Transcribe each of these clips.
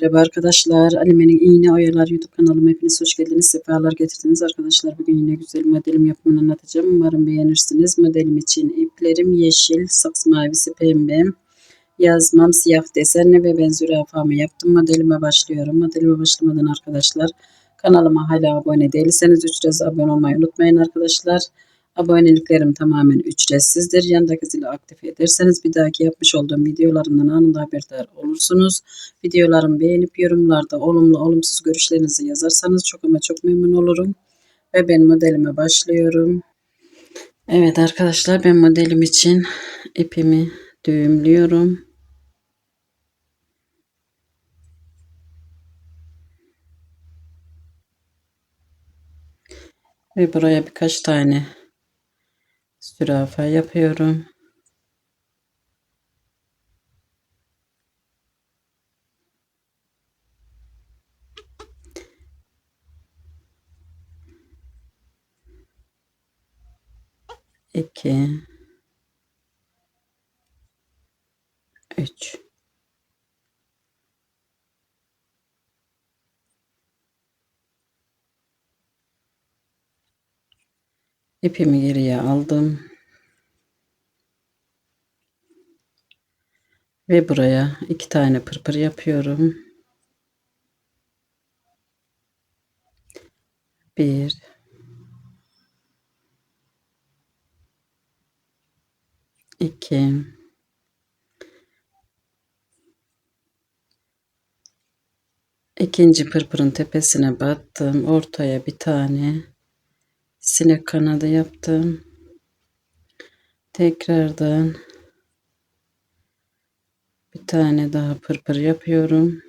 Merhaba arkadaşlar. Alime'nin iğne oyalar YouTube kanalıma hepiniz hoş geldiniz. Sefalar getirdiniz arkadaşlar. Bugün yine güzel modelim yapımını anlatacağım. Umarım beğenirsiniz. Modelim için iplerim yeşil, saks mavisi pembe. Yazmam siyah desenli ve ben zürafamı yaptım. Modelime başlıyorum. Modelime başlamadan arkadaşlar kanalıma hala abone değilseniz ücretsiz abone olmayı unutmayın arkadaşlar. Aboneliklerim tamamen ücretsizdir. Yandaki zili aktif ederseniz bir dahaki yapmış olduğum videolarımdan anında haberdar olursunuz. Videolarımı beğenip yorumlarda olumlu olumsuz görüşlerinizi yazarsanız çok ama çok memnun olurum. Ve ben modelime başlıyorum. Evet arkadaşlar ben modelim için ipimi düğümlüyorum. Ve buraya birkaç tane zürafa yapıyorum. iki, üç. İpimi geriye aldım. Ve buraya iki tane pırpır yapıyorum. Bir, iki, ikinci pırpırın tepesine battım. Ortaya bir tane sinek kanadı yaptım. Tekrardan bir tane daha pırpır yapıyorum.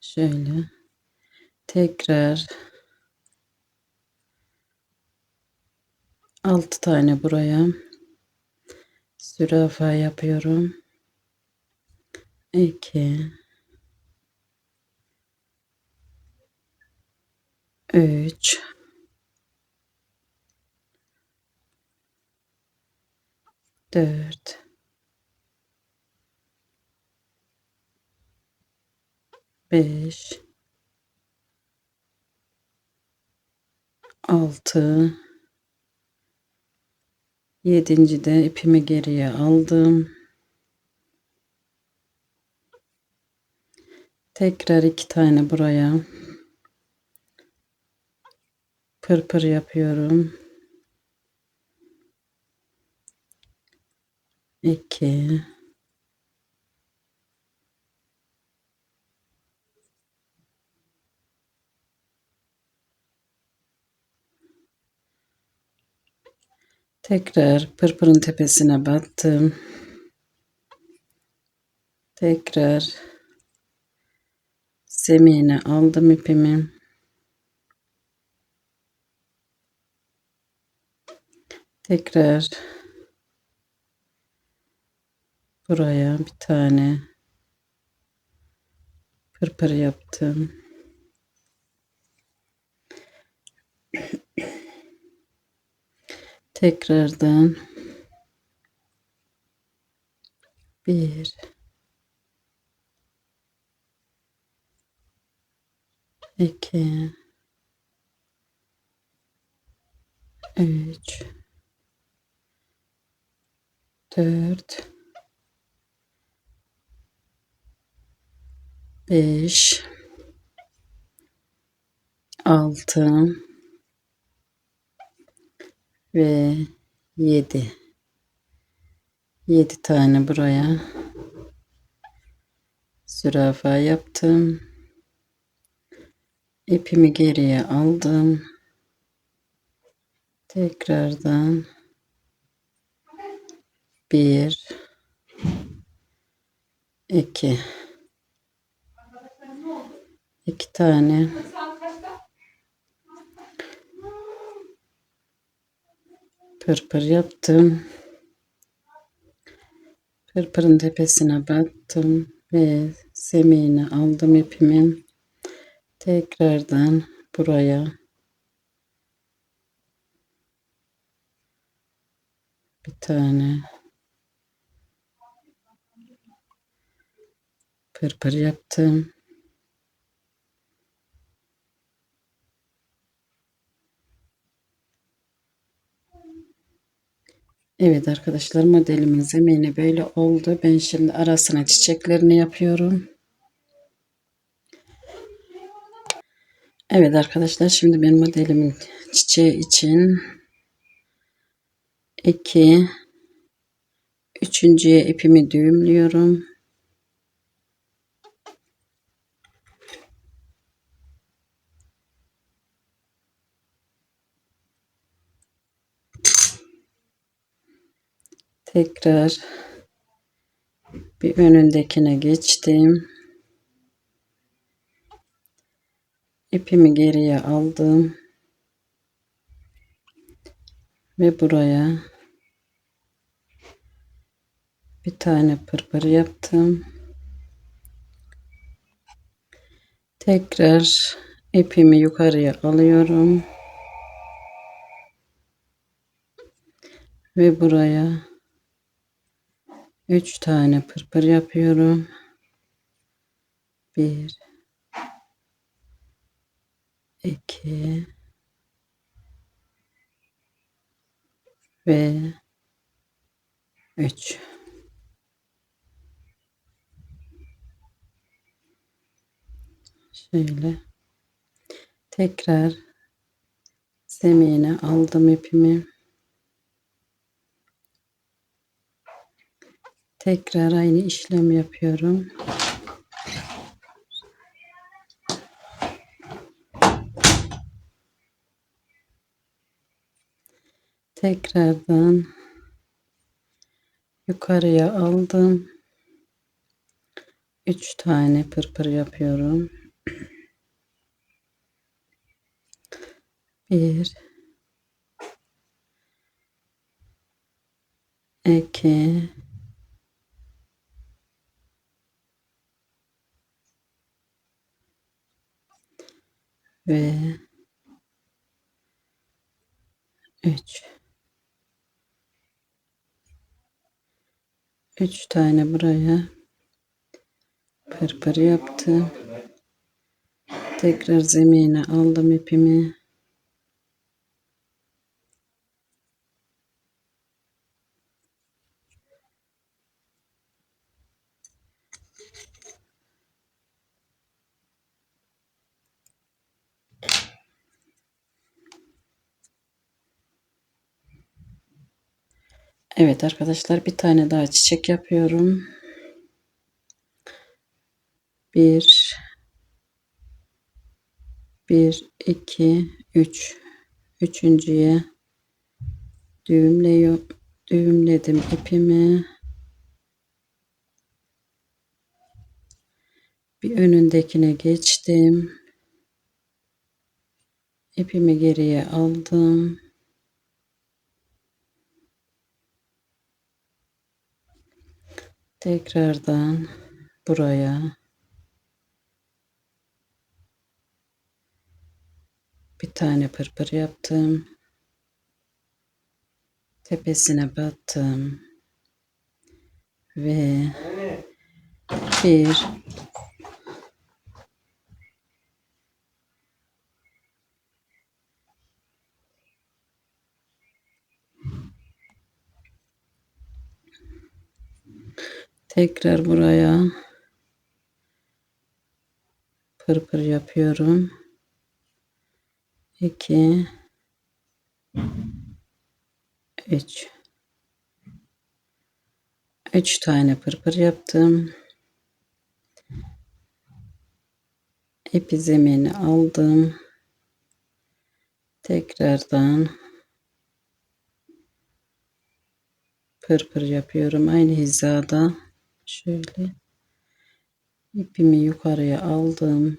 Şöyle tekrar altı tane buraya zürafa yapıyorum. 2 3 4 5 6 Yedinci de ipimi geriye aldım. Tekrar iki tane buraya pırpır yapıyorum. İki. Tekrar pırpırın tepesine battım. Tekrar zemine aldım ipimi. Tekrar buraya bir tane pırpır yaptım. Tekrardan. Bir. İki. Üç. Dört. Beş. Altı ve 7 7 tane buraya zürafa yaptım. İpimi geriye aldım. Tekrardan bir iki. İki tane pırpır yaptım. Pırpırın tepesine battım ve zemini aldım ipimin. Tekrardan buraya bir tane Pırpır yaptım. Evet arkadaşlar modelimin zemini böyle oldu. Ben şimdi arasına çiçeklerini yapıyorum. Evet arkadaşlar şimdi ben modelimin çiçeği için 2 üçüncüye ipimi düğümlüyorum. Tekrar bir önündekine geçtim. İpimi geriye aldım. Ve buraya bir tane pırpır yaptım. Tekrar ipimi yukarıya alıyorum. Ve buraya 3 tane pırpır yapıyorum. 1 2 ve 3 şöyle. Tekrar zemine aldım ipimi tekrar aynı işlem yapıyorum. Tekrardan yukarıya aldım. 3 tane pırpır yapıyorum. 1 2 ve 3 3 tane buraya pırpır yaptım. Tekrar zemine aldım ipimi. Evet arkadaşlar bir tane daha çiçek yapıyorum. Bir, bir, iki, üç. Üçüncüye düğümledim ipimi. Bir önündekine geçtim. İpimi geriye aldım. Tekrardan buraya bir tane pırpır yaptım. Tepesine battım. Ve bir Tekrar buraya pırpır yapıyorum. 2 3 3 tane pırpır yaptım. İpi zemini aldım. Tekrardan pırpır yapıyorum aynı hizada. Şöyle ipimi yukarıya aldım.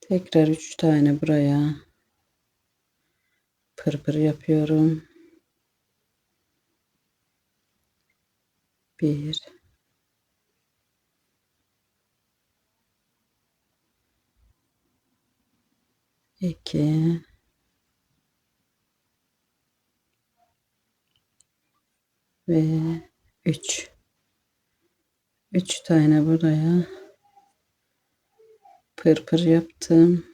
Tekrar üç tane buraya pırpır yapıyorum. Bir iki ve 3 3 tane buraya pırpır yaptım.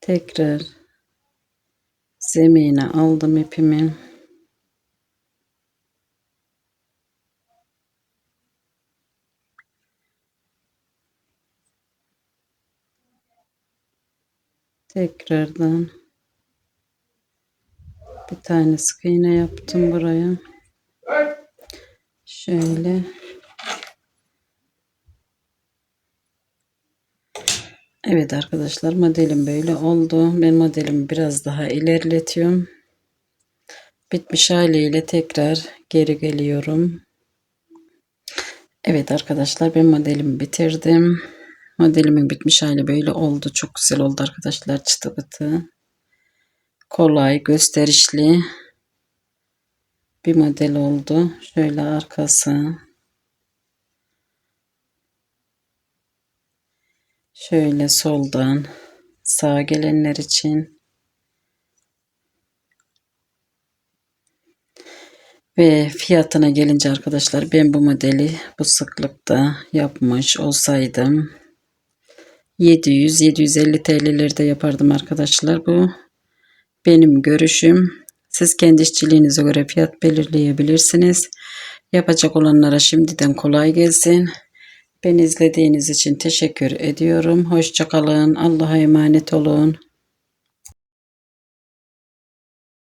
Tekrar zemine aldım ipimi. Tekrardan bir tane sık iğne yaptım buraya. Şöyle. Evet arkadaşlar modelim böyle oldu. Ben modelimi biraz daha ilerletiyorum. Bitmiş haliyle tekrar geri geliyorum. Evet arkadaşlar ben modelimi bitirdim. Modelimin bitmiş hali böyle oldu. Çok güzel oldu arkadaşlar çıtı pıtı. Kolay, gösterişli bir model oldu. Şöyle arkası. Şöyle soldan sağa gelenler için. Ve fiyatına gelince arkadaşlar ben bu modeli bu sıklıkta yapmış olsaydım 700-750 TL'lerde yapardım arkadaşlar. Bu benim görüşüm. Siz kendi işçiliğinize göre fiyat belirleyebilirsiniz. Yapacak olanlara şimdiden kolay gelsin. Beni izlediğiniz için teşekkür ediyorum. Hoşçakalın. Allah'a emanet olun.